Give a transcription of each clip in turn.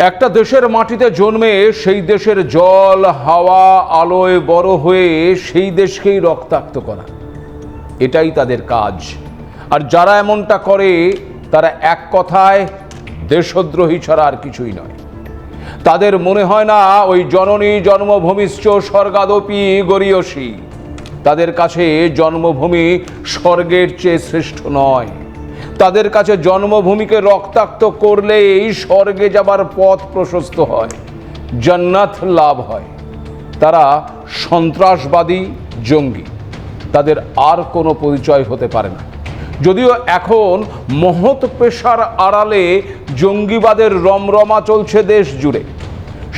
একটা দেশের মাটিতে জন্মে, সেই দেশের জল, হাওয়া, আলোয় বড় হয়ে সেই দেশকেই রক্তাক্ত করা। এটাই তাদের কাজ। আর যারা এমনটা করে, তারা এক কথায় দেশদ্রোহী ছাড়া আর কিছুই নয়। তাদের মনে হয় না, ওই জননী জন্মভূমিশ্চ স্বর্গাদপি গরিয়সী। তাদের কাছে জন্মভূমি স্বর্গের চেয়ে শ্রেষ্ঠ নয়। তাদের কাছে জন্মভূমিকে রক্তাক্ত করলেই স্বর্গে যাবার পথ প্রশস্ত হয়, জান্নাত লাভ হয়। তারা সন্ত্রাসবাদী জঙ্গি, তাদের আর কোনো পরিচয় হতে পারে না। যদিও এখন মহৎ পেশার আড়ালে জঙ্গিবাদের রমরমা চলছে দেশ জুড়ে।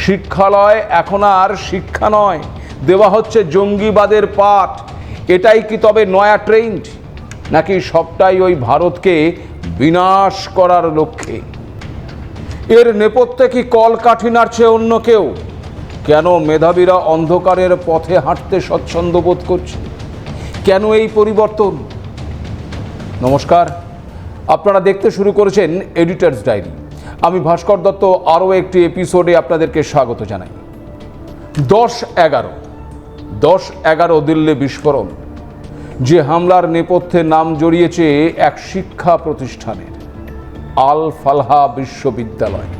শিক্ষালয় এখন আর শিক্ষা নয়, দেওয়া হচ্ছে জঙ্গিবাদের পাঠ। এটাই কি তবে নয়া ট্রেন্ড? নাকি সবটাই ওই ভারতকে বিনাশ করার লক্ষ্যে? এর নেপথ্যে কি কল কাঠি নাড়ছে অন্য কেউ? কেন মেধাবীরা অন্ধকারের পথে হাঁটতে স্বচ্ছন্দ বোধ করছে? কেন এই পরিবর্তন? নমস্কার, আপনারা দেখতে শুরু করেছেন এডিটার্স ডায়েরি আমি ভাস্কর দত্ত, আরও একটি এপিসোডে আপনাদেরকে স্বাগত জানাই। দশ এগারো দশ এগারো দিল্লি বিস্ফোরণ। যে হামলার নেপথ্যে নাম জড়িয়েছে এক শিক্ষা প্রতিষ্ঠানের আল ফালহা বিশ্ববিদ্যালয়।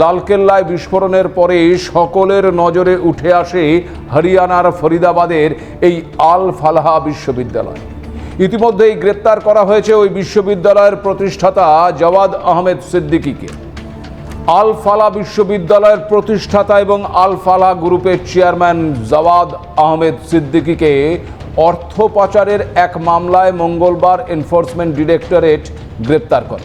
লালকেল্লায় বিস্ফোরণের পরে সকলের নজরে উঠে আসে হরিয়ানার ফরিদাবাদের এই আল ফালহা বিশ্ববিদ্যালয়। ইতিমধ্যেই গ্রেপ্তার করা হয়েছে ওই বিশ্ববিদ্যালয়ের প্রতিষ্ঠাতা জওয়াদ আহমেদ সিদ্দিকিকে। আল ফালা বিশ্ববিদ্যালয়ের প্রতিষ্ঠাতা এবং আল ফালা গ্রুপের চেয়ারম্যান জওয়াদ আহমেদ সিদ্দিকীকে অর্থ পাচারের এক মামলায় মঙ্গলবার এনফোর্সমেন্ট ডিরেক্টরেট গ্রেপ্তার করে।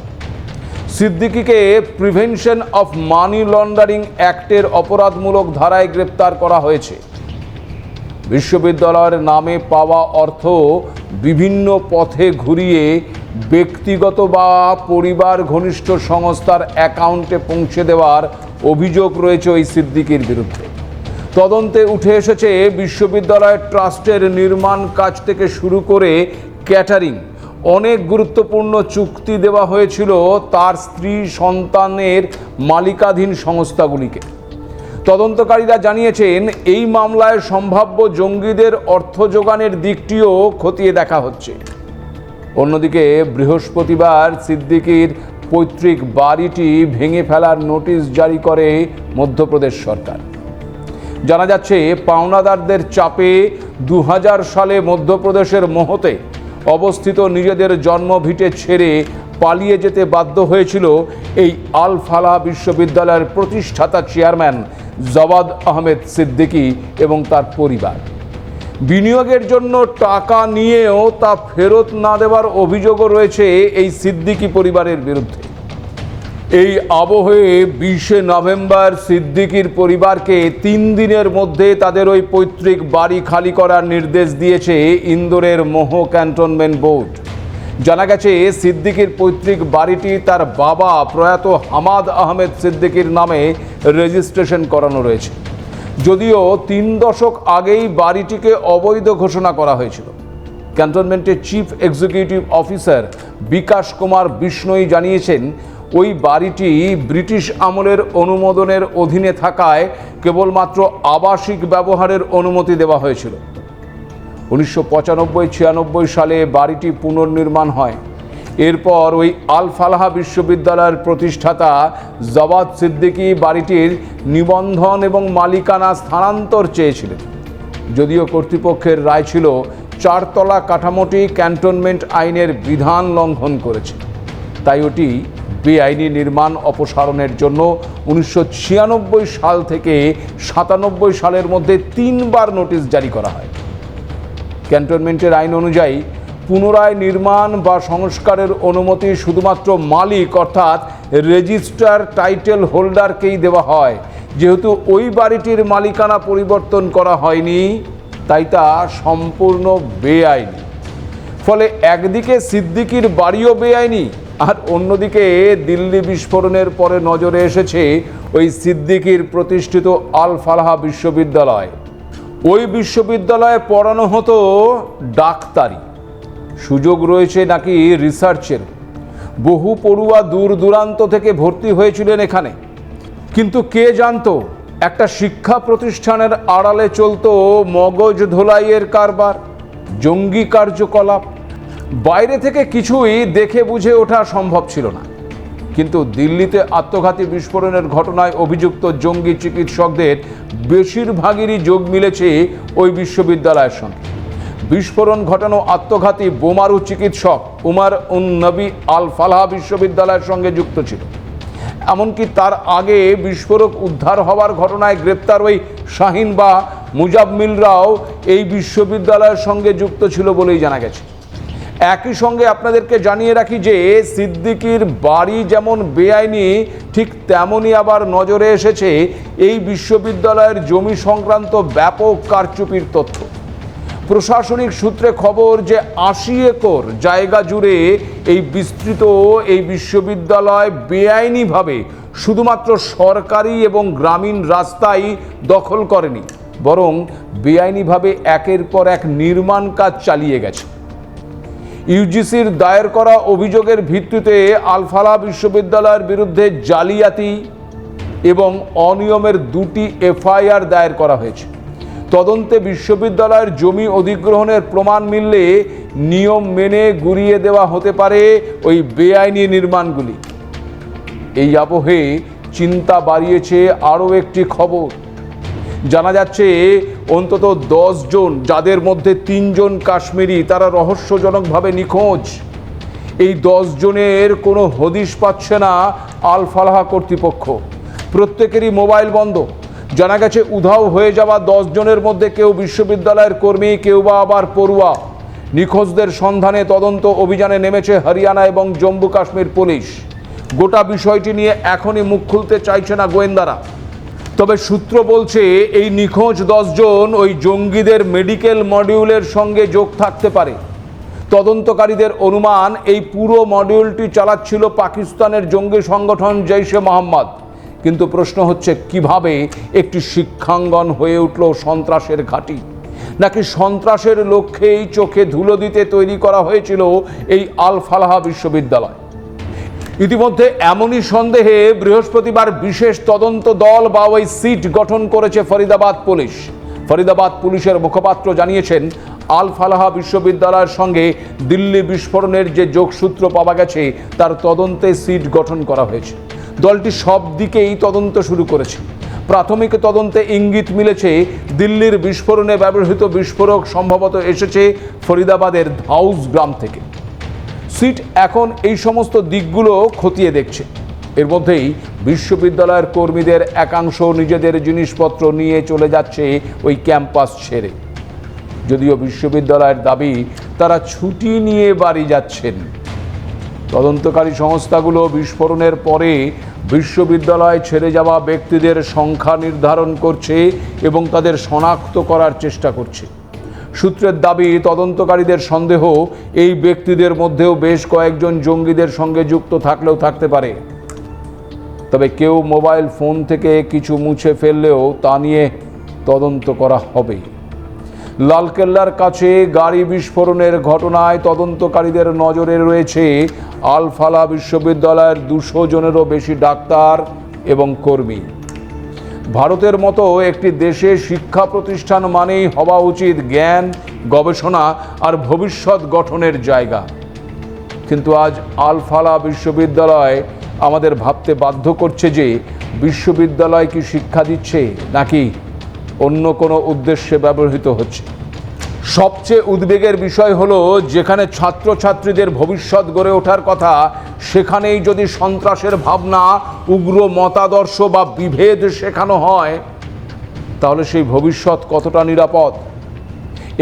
সিদ্দিকিকে প্রিভেনশন অফ মানি লন্ডারিং অ্যাক্টের অপরাধমূলক ধারায় গ্রেপ্তার করা হয়েছে। বিশ্ববিদ্যালয়ের নামে পাওয়া অর্থ বিভিন্ন পথে ঘুরিয়ে ব্যক্তিগত বা পরিবার ঘনিষ্ঠ সংস্থার অ্যাকাউন্টে পৌঁছে দেওয়ার অভিযোগ রয়েছে ওই সিদ্দিকির বিরুদ্ধে। তদন্তে উঠে এসেছে বিশ্ববিদ্যালয়ের ট্রাস্টের নির্মাণ কাজ থেকে শুরু করে ক্যাটারিং। অনেক গুরুত্বপূর্ণ চুক্তি দেওয়া হয়েছিল তার স্ত্রী সন্তানের মালিকাধীন সংস্থাগুলিকে। তদন্তকারীরা জানিয়েছেন, এই মামলায় সম্ভাব্য জঙ্গিদের অর্থ যোগানের দিকটিও খতিয়ে দেখা হচ্ছে। অন্যদিকে, বৃহস্পতিবার সিদ্দিকির পৈতৃক বাড়িটি ভেঙে ফেলার নোটিশ জারি করে মধ্যপ্রদেশ সরকার। জানা যাচ্ছে, পাওনাদারদের চাপে দু হাজার সালে মধ্যপ্রদেশের মোহতে অবস্থিত নিজেদের জন্মভিটে ছেড়ে পালিয়ে যেতে বাধ্য হয়েছিল এই আল ফালাহ বিশ্ববিদ্যালয়ের প্রতিষ্ঠাতা চেয়ারম্যান জওয়াদ আহমেদ সিদ্দিকী এবং তার পরিবার। বিনিয়োগের জন্য টাকা নিয়েও তা ফেরত না দেওয়ার অভিযোগও রয়েছে এই সিদ্দিকি পরিবারের বিরুদ্ধে। এই আবহে বিশে নভেম্বর সিদ্দিকির পরিবারকে তিন দিনের মধ্যে তাদের ওই পৈতৃক বাড়ি খালি করার নির্দেশ দিয়েছে ইন্দোরের মোহ ক্যান্টনমেন্ট বোর্ড। জানা গেছে, সিদ্দিকির পৈতৃক বাড়িটি তার বাবা প্রয়াত হামাদ আহমেদ সিদ্দিকির নামে রেজিস্ট্রেশন করানো রয়েছে। যদিও তিন দশক আগেই বাড়িটিকে অবৈধ ঘোষণা করা হয়েছিল। ক্যান্টনমেন্টের chief executive officer Bikash Kumar Bishnoi জানিয়েছেন ওই বাড়িটি ব্রিটিশ আমলের অনুমোদনের অধীনে থাকায় কেবলমাত্র আবাসিক ব্যবহারের অনুমতি দেওয়া হয়েছিল। উনিশশো পঁচানব্বই, ছিয়ানব্বই সালে বাড়িটি পুনর্নির্মাণ হয়। এরপর ওই আল ফালাহা বিশ্ববিদ্যালয়ের প্রতিষ্ঠাতা জবাদ সিদ্দিকী বাড়িটির নিবন্ধন এবং মালিকানা স্থানান্তর চেয়েছিলেন। যদিও কর্তৃপক্ষের রায় ছিল, চারতলা কাঠামোটি ক্যান্টনমেন্ট আইনের বিধান লঙ্ঘন করেছে। তাই ওটি বেআইনি নির্মাণ অপসারণের জন্য উনিশশো ছিয়ানব্বই সাল থেকে সাতানব্বই সালের মধ্যে তিনবার নোটিশ জারি করা হয়। ক্যান্টনমেন্টের আইন অনুযায়ী পুনরায় নির্মাণ বা সংস্কারের অনুমতি শুধুমাত্র মালিক অর্থাৎ রেজিস্টার টাইটেল হোল্ডারকেই দেওয়া হয়। যেহেতু ওই বাড়িটির মালিকানা পরিবর্তন করা হয়নি, তাই তা সম্পূর্ণ বেআইনি। ফলে একদিকে সিদ্দিকির বাড়িও বেআইনি আর অন্যদিকে দিল্লি বিস্ফোরণের পরে নজরে এসেছে ওই সিদ্দিকির প্রতিষ্ঠিত আল ফালাহা বিশ্ববিদ্যালয়। ওই বিশ্ববিদ্যালয়ে পড়ানো হতো ডাক্তারি। সুযোগ রয়েছে নাকি রিসার্চের? বহু পড়ুয়া দূর দূরান্ত থেকে ভর্তি হয়েছিলেন এখানে। কিন্তু কে জানতো, একটা শিক্ষা প্রতিষ্ঠানের আড়ালে চলতো মগজ ধোলাইয়ের কারবার, জঙ্গি কার্যকলাপ বাইরে থেকে কিছুই দেখে বুঝে ওঠা সম্ভব ছিল না। কিন্তু দিল্লিতে আত্মঘাতী বিস্ফোরণের ঘটনায় অভিযুক্ত জঙ্গি চিকিৎসকদের বেশিরভাগেরই যোগ মিলেছে ওই বিশ্ববিদ্যালয়ের সঙ্গে। বিস্ফোরণ ঘটানো আত্মঘাতী বোমারু চিকিৎসক উমার উন নবী আল ফালাহ বিশ্ববিদ্যালয়ের সঙ্গে যুক্ত ছিল। এমনকি তার আগে বিস্ফোরক উদ্ধার হওয়ার ঘটনায় গ্রেপ্তার ওই শাহিন বা মুজাম্মিলরাও এই বিশ্ববিদ্যালয়ের সঙ্গে যুক্ত ছিল বলেই জানা গেছে। একই সঙ্গে আপনাদেরকে জানিয়ে রাখি যে সিদ্দিকির বাড়ি যেমন বেআইনি, ঠিক তেমনই আবার নজরে এসেছে এই বিশ্ববিদ্যালয়ের জমি সংক্রান্ত ব্যাপক কারচুপির তথ্য। প্রশাসনিক সূত্রে খবর যে আশি একর জায়গা জুড়ে এই বিস্তৃত এই বিশ্ববিদ্যালয় বেআইনিভাবে শুধুমাত্র সরকারি এবং গ্রামীণ রাস্তাই দখল করেনি, বরং বেআইনিভাবে একের পর এক নির্মাণ কাজ চালিয়ে গেছে। ইউজিসির দায়ের করা অভিযোগের ভিত্তিতে আলফালা বিশ্ববিদ্যালয়ের বিরুদ্ধে জালিয়াতি এবং অনিয়মের দুটি এফআইআর দায়ের করা হয়েছে। তদন্তে বিশ্ববিদ্যালয়ের জমি অধিগ্রহণের প্রমাণ মিললে নিয়ম মেনে গুড়িয়ে দেওয়া হতে পারে ওই বেআইনি নির্মাণগুলি। এই আবহে চিন্তা বাড়িয়েছে আরও একটি খবর। জানা যাচ্ছে অন্তত জন, যাদের মধ্যে তিনজন কাশ্মীরি, তারা রহস্যজনকভাবে নিখোঁজ। এই জনের কোনো হদিশ পাচ্ছে না আল ফালাহা কর্তৃপক্ষ। প্রত্যেকেরই মোবাইল বন্ধ। জানা গেছে, উধাও হয়ে যাওয়া জনের মধ্যে কেউ বিশ্ববিদ্যালয়ের কর্মী, কেউ বা আবার পড়ুয়া। নিখোঁজদের সন্ধানে তদন্ত অভিযানে নেমেছে হরিয়ানা এবং জম্মু কাশ্মীর পুলিশ। গোটা বিষয়টি নিয়ে এখনই মুখ খুলতে চাইছে না গোয়েন্দারা। তবে সূত্র বলছে, এই নিখোঁজ দশজন ওই জঙ্গিদের মেডিকেল মডিউলের সঙ্গে যোগ থাকতে পারে। তদন্তকারীদের অনুমান, এই পুরো মডিউলটি চালাচ্ছিল পাকিস্তানের জঙ্গি সংগঠন জৈশে মোহাম্মদ। কিন্তু প্রশ্ন হচ্ছে, কীভাবে একটি শিক্ষাঙ্গন হয়ে উঠল সন্ত্রাসের ঘাঁটি? নাকি সন্ত্রাসের লক্ষ্যেই চোখে ধুলো দিতে তৈরি করা হয়েছিল এই আল ফালাহা বিশ্ববিদ্যালয়? ইতিমধ্যে এমনই সন্দেহে বৃহস্পতিবার বিশেষ তদন্ত দল বা ওই সিট গঠন করেছে ফরিদাবাদ পুলিশ। ফরিদাবাদ পুলিশের মুখপাত্র জানিয়েছেন, আল ফালাহা বিশ্ববিদ্যালয়ের সঙ্গে দিল্লি বিস্ফোরণের যে যোগসূত্র পাওয়া গেছে, তার তদন্তে সিট গঠন করা হয়েছে। দলটি সব দিকেই তদন্ত শুরু করেছে। প্রাথমিক তদন্তে ইঙ্গিত মিলেছে, দিল্লির বিস্ফোরণে ব্যবহৃত বিস্ফোরক সম্ভবত এসেছে ফরিদাবাদের ধাউস গ্রাম থেকে। সিট এখন এই সমস্ত দিকগুলো খতিয়ে দেখছে। এর মধ্যেই বিশ্ববিদ্যালয়ের কর্মীদের একাংশ নিজেদের জিনিসপত্র নিয়ে চলে যাচ্ছে ওই ক্যাম্পাস ছেড়ে। যদিও বিশ্ববিদ্যালয়ের দাবি, তারা ছুটি নিয়ে বাড়ি যাচ্ছেন। তদন্তকারী সংস্থাগুলো বিস্ফোরণের পরে বিশ্ববিদ্যালয় ছেড়ে যাওয়া ব্যক্তিদের সংখ্যা নির্ধারণ করছে এবং তাদের শনাক্ত করার চেষ্টা করছে। সূত্রের দাবি, তদন্তকারীদের সন্দেহ, এই ব্যক্তিদের মধ্যেও বেশ কয়েকজন জঙ্গিদের সঙ্গে যুক্ত থাকলেও থাকতে পারে। তবে কেউ মোবাইল ফোন থেকে কিছু মুছে ফেললেও তা নিয়ে তদন্ত করা হবে লালকেল্লার কাছে গাড়ি বিস্ফোরণের ঘটনায় তদন্তকারীদের নজরে রয়েছে আলফালা বিশ্ববিদ্যালয়ের দুশো জনেরও বেশি ডাক্তার এবং কর্মী। ভারতের মতো একটি দেশে শিক্ষা প্রতিষ্ঠান মানেই হওয়া উচিত জ্ঞান, গবেষণা আর ভবিষ্যৎ গঠনের জায়গা। কিন্তু আজ আলফালা বিশ্ববিদ্যালয় আমাদের ভাবতে বাধ্য করছে যে বিশ্ববিদ্যালয় কি শিক্ষা দিচ্ছে নাকি অন্য কোনো উদ্দেশ্যে ব্যবহৃত হচ্ছে? সবচেয়ে উদ্বেগের বিষয় হলো, যেখানে ছাত্রছাত্রীদের ভবিষ্যৎ গড়ে ওঠার কথা, সেখানেই যদি সন্ত্রাসের ভাবনা, উগ্র মতাদর্শ বা বিভেদ শেখানো হয়, তাহলে সেই ভবিষ্যৎ কতটা নিরাপদ?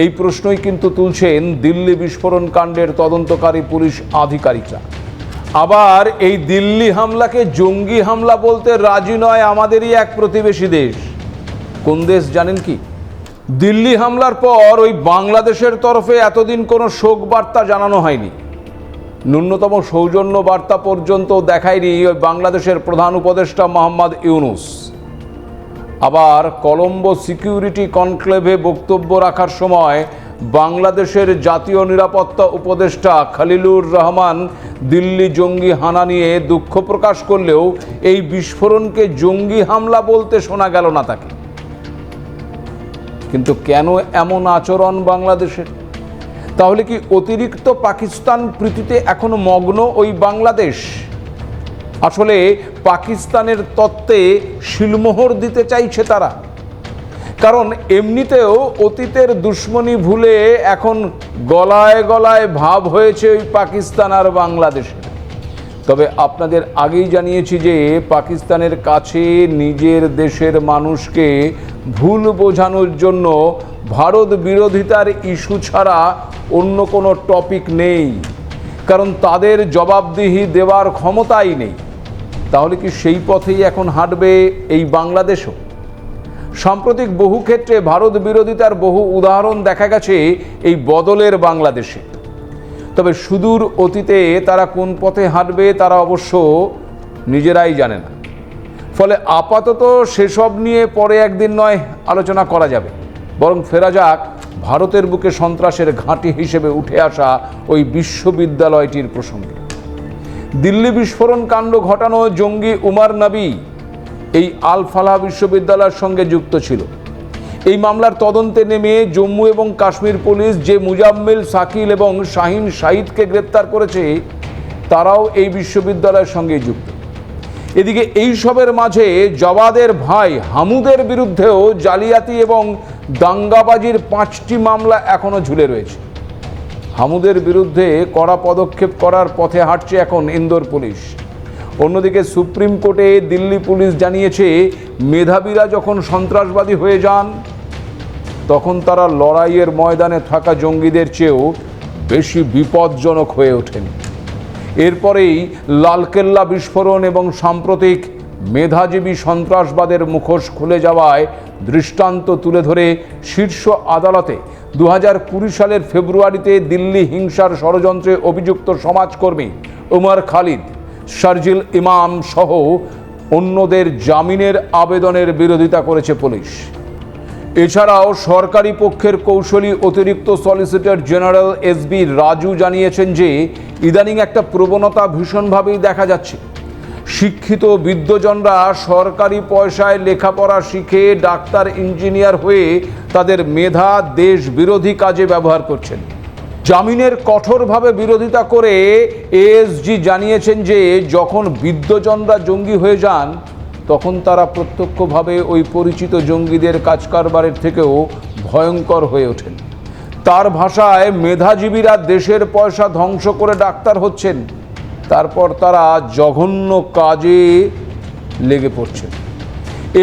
এই প্রশ্নই কিন্তু তুলছেন দিল্লি বিস্ফোরণ কাণ্ডের তদন্তকারী পুলিশ আধিকারিকরা। আবার এই দিল্লি হামলাকে জঙ্গি হামলা বলতে রাজি নয় আমাদেরই এক প্রতিবেশী দেশ। কোন দেশ জানেন কি? দিল্লি হামলার পর ওই বাংলাদেশের তরফে এতদিন কোনো শোক বার্তা জানানো হয়নি। ন্যূনতম সৌজন্য বার্তা পর্যন্ত দেখায়নি ওই বাংলাদেশের প্রধান উপদেষ্টা মোহাম্মদ ইউনুস। আবার কলম্বো সিকিউরিটি কনক্লেভে বক্তব্য রাখার সময় বাংলাদেশের জাতীয় নিরাপত্তা উপদেষ্টা খালিলুর রহমান দিল্লি জঙ্গি হানা নিয়ে দুঃখ প্রকাশ করলেও এই বিস্ফোরণকে জঙ্গি হামলা বলতে শোনা গেল না তাকে। কিন্তু কেন এমন আচরণ বাংলাদেশের? তাহলে কি অতিরিক্ত পাকিস্তান প্রীতিতে এখনও মগ্ন ওই বাংলাদেশ? আসলে পাকিস্তানের তত্ত্বে শিলমোহর দিতে চাইছে তারা। কারণ এমনিতেও অতীতের দুশ্মনী ভুলে এখন গলায় গলায় ভাব হয়েছে ওই পাকিস্তান আর বাংলাদেশের। তবে আপনাদের আগেই জানিয়েছি যে পাকিস্তানের কাছে নিজের দেশের মানুষকে ভুল বোঝানোর জন্য ভারত বিরোধিতার ইস্যু ছাড়া অন্য কোনো টপিক নেই। কারণ তাদের জবাবদিহি দেওয়ার ক্ষমতাই নেই। তাহলে কি সেই পথেই এখন হাঁটবে এই বাংলাদেশও? সাম্প্রতিক বহু ক্ষেত্রে ভারত বিরোধিতার বহু উদাহরণ দেখা গেছে এই বদলের বাংলাদেশে। তবে সুদূর অতীতে তারা কোন পথে হাঁটবে তারা অবশ্য নিজেরাই জানে না। ফলে আপাতত সেসব নিয়ে পরে একদিন নয় আলোচনা করা যাবে। বরং ফেরা যাক, ভারতের বুকে সন্ত্রাসের ঘাঁটি হিসেবে উঠে আসা ওই বিশ্ববিদ্যালয়টির প্রসঙ্গে। দিল্লি বিস্ফোরণ কাণ্ড ঘটানো জঙ্গি উমার নবী এই আল ফালাহ বিশ্ববিদ্যালয়ের সঙ্গে যুক্ত ছিল। এই মামলার তদন্তে নেমে জম্মু এবং কাশ্মীর পুলিশ যে মুজাম্মিল, সাকিল এবং শাহিন শাহিদকে গ্রেপ্তার করেছে, তারাও এই বিশ্ববিদ্যালয়ের সঙ্গে যুক্ত। এদিকে এই সবের মাঝে জবাদের ভাই হামুদের বিরুদ্ধেও জালিয়াতি এবং দাঙ্গাবাজির পাঁচটি মামলা এখনও ঝুলে রয়েছে। হামুদের বিরুদ্ধে কড়া পদক্ষেপ করার পথে হাঁটছে এখন ইন্দোর পুলিশ। অন্যদিকে সুপ্রিম কোর্টে দিল্লি পুলিশ জানিয়েছে, মেধাবীরা যখন সন্ত্রাসবাদী হয়ে যান, তখন তারা লড়াইয়ের ময়দানে থাকা জঙ্গিদের চেয়েও বেশি বিপজ্জনক হয়ে ওঠেন। এরপরেই লালকেল্লা বিস্ফোরণ এবং সাম্প্রতিক মেধাজীবী সন্ত্রাসবাদের মুখোশ খুলে যাওয়ায় দৃষ্টান্ত তুলে ধরে শীর্ষ আদালতে দু সালের ফেব্রুয়ারিতে দিল্লি হিংসার ষড়যন্ত্রে অভিযুক্ত সমাজকর্মী উমর খালিদ, শারজিল ইমাম সহ অন্যদের জামিনের আবেদনের বিরোধিতা করেছে পুলিশ। এছাড়াও সরকারি পক্ষের কৌশলী অতিরিক্ত solicitor general S B Raju জানিয়েছেন যে, ইদানিং একটা প্রবণতা ভীষণভাবেই দেখা যাচ্ছে। শিক্ষিত বিদ্যজনরা সরকারি পয়সায় লেখাপড়া শিখে ডাক্তার, ইঞ্জিনিয়ার হয়ে তাদের মেধা দেশ বিরোধী কাজে ব্যবহার করছেন। জামিনের কঠোরভাবে বিরোধিতা করে এএসজি জানিয়েছেন যে, যখন বিদ্যজনরা জঙ্গি হয়ে যান তখন তারা প্রত্যক্ষভাবে ওই পরিচিত জঙ্গিদের কাজকারবারের থেকেও ভয়ঙ্কর হয়ে ওঠেন। তার ভাষায় মেধাজীবীরা দেশের পয়সা ধ্বংস করে ডাক্তার হচ্ছেন। তারপর তারা জঘন্য কাজে লেগে পড়ছেন।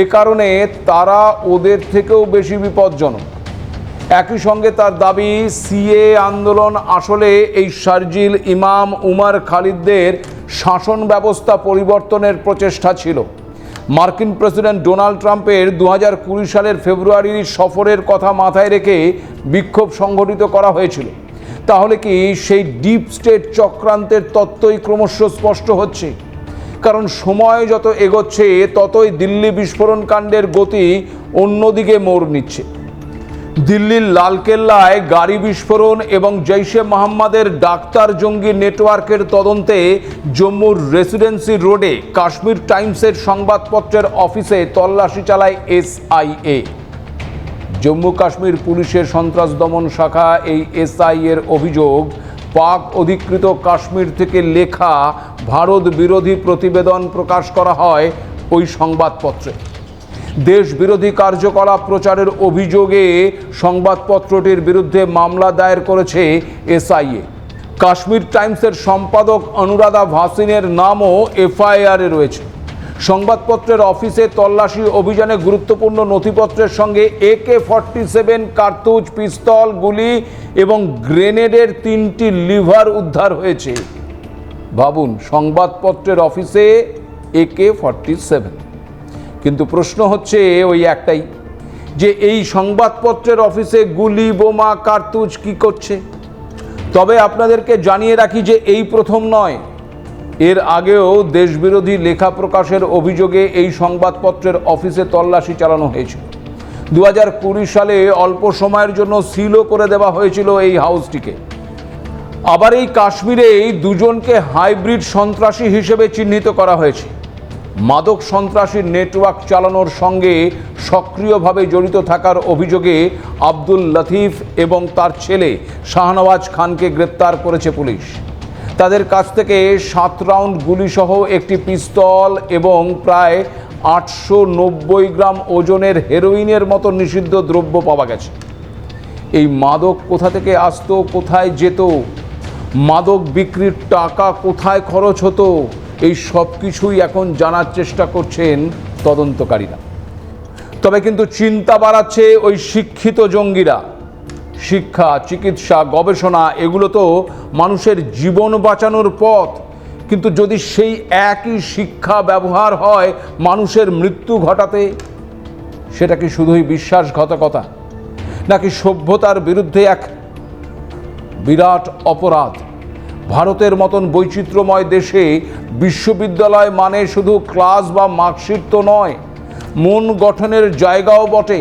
এ কারণে তারা ওদের থেকেও বেশি বিপজ্জনক। একই সঙ্গে তার দাবি, সিএ আন্দোলন আসলে এই শারজিল ইমাম উমার খালিদদের শাসন ব্যবস্থা পরিবর্তনের প্রচেষ্টা ছিল। মার্কিন প্রেসিডেন্ট ডোনাল্ড ট্রাম্পের দু সালের ফেব্রুয়ারির সফরের কথা মাথায় রেখে বিক্ষোভ সংঘটিত করা হয়েছিল। তাহলে কি সেই ডিপ স্টেট চক্রান্তের তত্ত্বই ক্রমশ স্পষ্ট হচ্ছে? কারণ সময় যত এগোচ্ছে, ততই দিল্লি বিস্ফোরণ কাণ্ডের গতি অন্যদিকে মোড় নিচ্ছে। দিল্লির লালকেল্লায় গাড়ি বিস্ফোরণ এবং জৈশে মোহাম্মদের ডাক্তার জঙ্গি নেটওয়ার্কের তদন্তে জম্মুর রেসিডেন্সি রোডে কাশ্মীর টাইমসের সংবাদপত্রের অফিসে তল্লাশি চালায় এসআইএ। জম্মু কাশ্মীর পুলিশের সন্ত্রাস দমন শাখা এই এসআই এর অভিযোগ, পাক অধিকৃত কাশ্মীর থেকে লেখা ভারত বিরোধী প্রতিবেদন প্রকাশ করা হয় ওই সংবাদপত্রে। দেশ বিরোধী কার্যকলাপ প্রচারের অভিযোগে সংবাদপত্রটির বিরুদ্ধে মামলা দায়ের করেছে এসআইএ। কাশ্মীর টাইমসের সম্পাদক অনুরাধা ভাসিনের নামও এফআইআরে রয়েছে। সংবাদপত্রের অফিসে তল্লাশি অভিযানে গুরুত্বপূর্ণ নথিপত্রের সঙ্গে একে ফর্টি সেভেন কার্তুজ, পিস্তল, গুলি এবং গ্রেনেডের তিনটি লিভার উদ্ধার হয়েছে। ভাবুন, সংবাদপত্রের অফিসে একে ফর্টি সেভেন কিন্তু প্রশ্ন হচ্ছে ওই একটাই, যে এই সংবাদপত্রের অফিসে গুলি, বোমা, কার্তুজ কি করছে? তবে আপনাদেরকে জানিয়ে রাখি যে এই প্রথম নয়, এর আগেও দেশবিরোধী লেখা প্রকাশের অভিযোগে এই সংবাদপত্রের অফিসে তল্লাশি চালানো হয়েছিল। দু হাজার কুড়ি সালে অল্প সময়ের জন্য সিলও করে দেওয়া হয়েছিল এই হাউসটিকে। আবার এই কাশ্মীরেই দুজনকে হাইব্রিড সন্ত্রাসী হিসেবে চিহ্নিত করা হয়েছে। মাদক সন্ত্রাসীর নেটওয়ার্ক চালানোর সঙ্গে সক্রিয়ভাবে জড়িত থাকার অভিযোগে আব্দুল লতিফ এবং তার ছেলে শাহনওয়াজ খানকে গ্রেপ্তার করেছে পুলিশ। তাদের কাছ থেকে সাত রাউন্ড গুলিসহ একটি পিস্তল এবং প্রায় আটশো নব্বই গ্রাম ওজনের হেরোইনের মতো নিষিদ্ধ দ্রব্য পাওয়া গেছে। এই মাদক কোথা থেকে আসতো, কোথায় যেত, মাদক বিক্রির টাকা কোথায় খরচ হতো এই সব কিছুই এখন জানার চেষ্টা করছেন তদন্তকারীরা। তবে কিন্তু চিন্তা বাড়াচ্ছে ওই শিক্ষিত জঙ্গিরা। শিক্ষা, চিকিৎসা, গবেষণা, এগুলো তো মানুষের জীবন বাঁচানোর পথ। কিন্তু যদি সেই একই শিক্ষা ব্যবহার হয় মানুষের মৃত্যু ঘটাতে, সেটা কি শুধুই বিশ্বাসঘাতকতা? নাকি সভ্যতার বিরুদ্ধে এক বিরাট অপরাধ? ভারতের মতন বৈচিত্র্যময় দেশে বিশ্ববিদ্যালয় মানে শুধু ক্লাস বা মার্কশিট তো নয়, মন গঠনের জায়গাও বটে।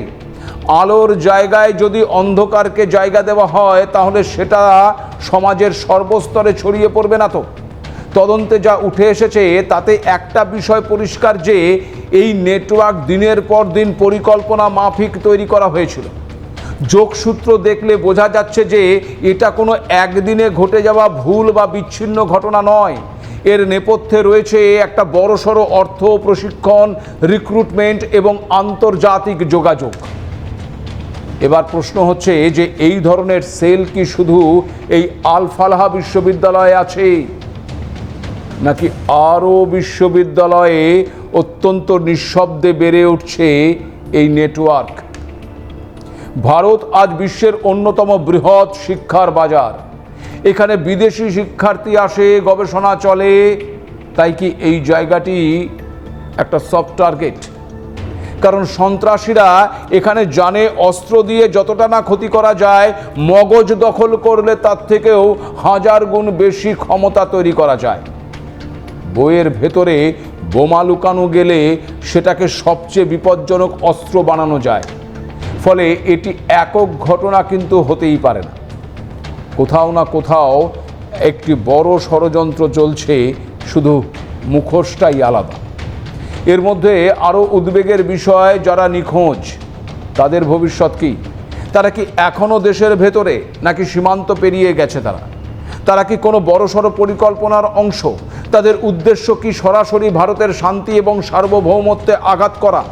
আলোর জায়গায় যদি অন্ধকারকে জায়গা দেওয়া হয়, তাহলে সেটা সমাজের সর্বস্তরে ছড়িয়ে পড়বে না তো। তদন্তে যা উঠে এসেছে, তাতে একটা বিষয় পরিষ্কার যে, এই নেটওয়ার্ক দিনের পর দিন পরিকল্পনা মাফিক তৈরি করা হয়েছিল। যোগসূত্র দেখলে বোঝা যাচ্ছে যে এটা কোনো একদিনে ঘটে যাওয়া ভুল বা বিচ্ছিন্ন ঘটনা নয়। এর নেপথ্যে রয়েছে একটা বড়সড় অর্থ প্রশিক্ষণ রিক্রুটমেন্ট এবং আন্তর্জাতিক যোগাযোগ। এবার প্রশ্ন হচ্ছে যে এই ধরনের সেল কি শুধু এই আলফালাহা বিশ্ববিদ্যালয়ে আছে, নাকি আরও বিশ্ববিদ্যালয়ে অত্যন্ত নিঃশব্দে বেড়ে উঠছে এই নেটওয়ার্ক? ভারত আজ বিশ্বের অন্যতম বৃহৎ শিক্ষার বাজার। এখানে বিদেশি শিক্ষার্থী আসে, গবেষণা চলে। তাই কি এই জায়গাটি একটা সফট টার্গেট কারণ সন্ত্রাসীরা এখানে জানে, অস্ত্র দিয়ে যতটা না ক্ষতি করা যায়, মগজ দখল করলে তার থেকেও হাজার গুণ বেশি ক্ষমতা তৈরি করা যায়। বইয়ের ভেতরে বোমা লুকানো গেলে সেটাকে সবচেয়ে বিপজ্জনক অস্ত্র বানানো যায়। ফলে এটি একক ঘটনা কিন্তু হতেই পারে না। কোথাও না কোথাও একটি বড় ষড়যন্ত্র চলছে, শুধু মুখোশটাই আলাদা। এর মধ্যে আরও উদ্বেগের বিষয়, যারা নিখোঁজ, তাদের ভবিষ্যৎ কি? তারা কি এখনও দেশের ভেতরে, নাকি সীমান্ত পেরিয়ে গেছে তারা? তারা কি কোনো বড়সড় পরিকল্পনার অংশ? তাদের উদ্দেশ্য কি সরাসরি ভারতের শান্তি এবং সার্বভৌমত্বে আঘাত করা?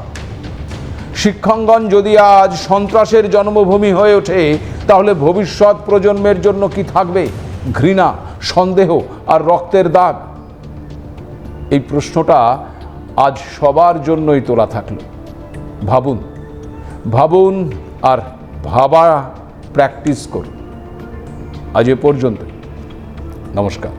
শিক্ষাঙ্গন যদি আজ সন্ত্রাসের জন্মভূমি হয়ে ওঠে, তাহলে ভবিষ্যৎ প্রজন্মের জন্য কি থাকবে? ঘৃণা, সন্দেহ আর রক্তের দাগ? এই প্রশ্নটা আজ সবার জন্যই তোলা থাকল। ভাবুন ভাবুন আর ভাবা, প্র্যাকটিস করুন। আজ এ পর্যন্ত নমস্কার।